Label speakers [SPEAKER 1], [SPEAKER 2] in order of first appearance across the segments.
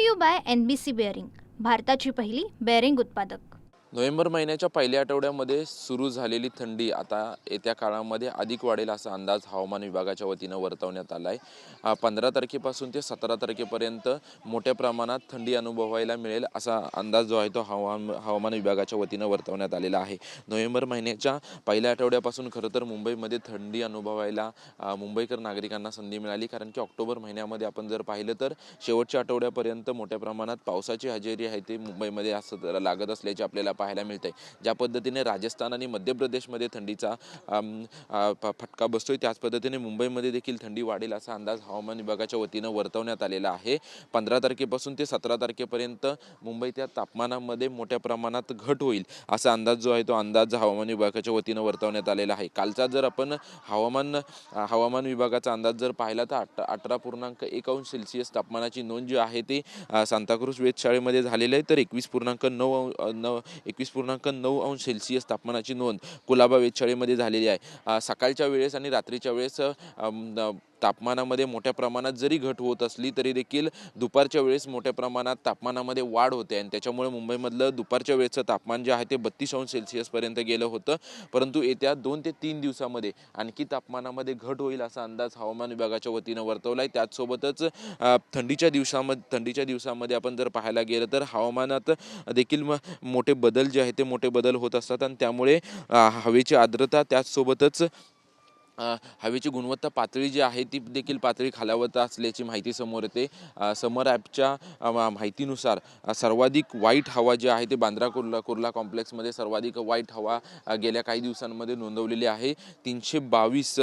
[SPEAKER 1] To you by N B C bearing भारताची पहिली bearing उत्पादक.
[SPEAKER 2] नोव्हेंबर महिन्याच्या पहिल्या आठवड्यामध्ये सुरू झालेली थंडी आता येत्या काळामध्ये अधिक वाढेल असा अंदाज हवामान विभागाच्या वतीनं वर्तवण्यात आला आहे पंधरा तारखेपासून ते सतरा तारखेपर्यंत मोठ्या प्रमाणात थंडी अनुभवायला मिळेल असा अंदाज जो आहे तो हवामान हवामान विभागाच्या वतीनं वर्तवण्यात आलेला आहे. नोव्हेंबर महिन्याच्या पहिल्या आठवड्यापासून खरं तर मुंबईमध्ये थंडी अनुभवायला मुंबईकर नागरिकांना संधी मिळाली. कारण की ऑक्टोबर महिन्यामध्ये आपण जर पाहिलं तर शेवटच्या आठवड्यापर्यंत मोठ्या प्रमाणात पावसाची हजेरी आहे ती मुंबईमध्ये असं लागत असल्याचे आपल्याला पाहायला मिळते ज्या पद्धतीने राजस्थान आणि मध्य प्रदेशमध्ये थंडीचा फटका बसतोय त्याच पद्धतीने मुंबईमध्ये देखील थंडी वाढेल असा अंदाज हवामान विभागाच्या वतीनं वर्तवण्यात आलेला आहे. पंधरा तारखेपासून ते सतरा तारखेपर्यंत मुंबईच्या तापमानामध्ये मोठ्या प्रमाणात घट होईल असा अंदाज जो आहे तो अंदाज हवामान विभागाच्या वतीनं वर्तवण्यात आलेला आहे. कालचा जर आपण हवामान हवामान विभागाचा अंदाज जर पाहिला तर अठ अठरा पूर्णांक एक अंश सेल्सिअस तापमानाची नोंद जी आहे ती सांताक्रूज वेधशाळेमध्ये झालेली आहे तर एकवीस पूर्णांक नऊ नऊ एकवीस पूर्णांक नऊ अंश सेल्सिअस तापमानाची नोंद कुलाबा वेधशाळेमध्ये झालेली आहे. सकाळच्या वेळेस आणि रात्रीच्या वेळेस तापमानामध्ये मोठ्या प्रमाणात जरी घट होत असली तरी देखील दुपारच्या वेळेस मोठ्या प्रमाणात तापमानामध्ये वाढ होते. आणि त्याच्यामुळे मुंबईमधलं दुपारच्या वेळेचं तापमान जे आहे ते बत्तीस अंश सेल्सिअसपर्यंत गेलं होतं. परंतु येत्या दोन ते तीन दिवसामध्ये आणखी तापमानामध्ये घट होईल असा अंदाज हवामान विभागाच्या वतीनं वर्तवला आहे त्याचसोबतच थंडीच्या दिवसामध्ये थंडीच्या दिवसामध्ये आपण जर पाहायला गेलं तर हवामानात देखील म मोठे बदल जे आहे ते मोठे बदल होत असतात. आणि त्यामुळे हवेची आर्द्रता त्याचसोबतच हवेची गुणवत्ता पातळी जी आहे ती देखील पातळी खालावत असल्याची माहिती समोर येते. समर ॲपच्या माहितीनुसार सर्वाधिक वाईट हवा जी आहे ते बांद्रा कुर्ला कुर्ला कॉम्प्लेक्समध्ये सर्वाधिक वाईट हवा गेल्या काही दिवसांमध्ये नोंदवलेली आहे. तीनशे बावीस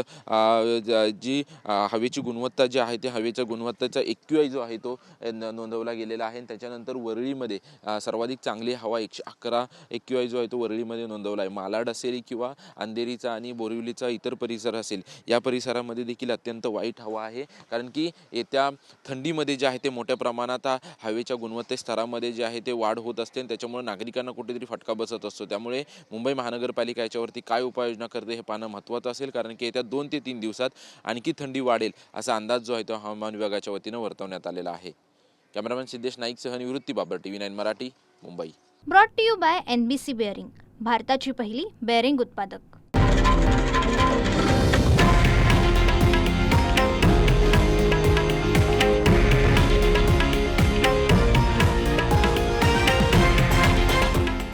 [SPEAKER 2] जी हवेची गुणवत्ता जी आहे ते हवेच्या गुणवत्तेचा एक्यू जो आहे तो न- नोंदवला गेलेला आहे. आणि त्याच्यानंतर वरळीमध्ये सर्वाधिक चांगली हवा एकशे अकरा एक्यू जो आहे तो वरळीमध्ये नोंदवला आहे. मालाड असेल किंवा अंधेरीचा आणि बोरिवलीचा इतर परिसर असेल. या परिसरामध्ये देखील अत्यंत वाईट हवा आहे. कारण की येत्या थंडीमध्ये जे आहे ते मोठ्या प्रमाणात हवेच्या गुणवत्ते स्तरामध्ये जे आहे ते वाढ होत असते आणि त्याच्यामुळे नागरिकांना कुठेतरी फटका बसत असतो. त्यामुळे मुंबई महानगरपालिका याच्यावरती काय उपाययोजना करते हे पाहणं महत्त्वाचं असेल. कारण की येत्या दोन ते तीन दिवसात आणखी थंडी वाढेल असा अंदाज जो आहे तो हवामान विभागाच्या वतीनं वर्तवण्यात आलेला आहे. Cameraman Siddhesh नाईकसह Nivrutti Babar T V nine Marathi Mumbai.
[SPEAKER 1] Brought to you by N B C bearing भारताची पहिली बेअरिंग उत्पादक.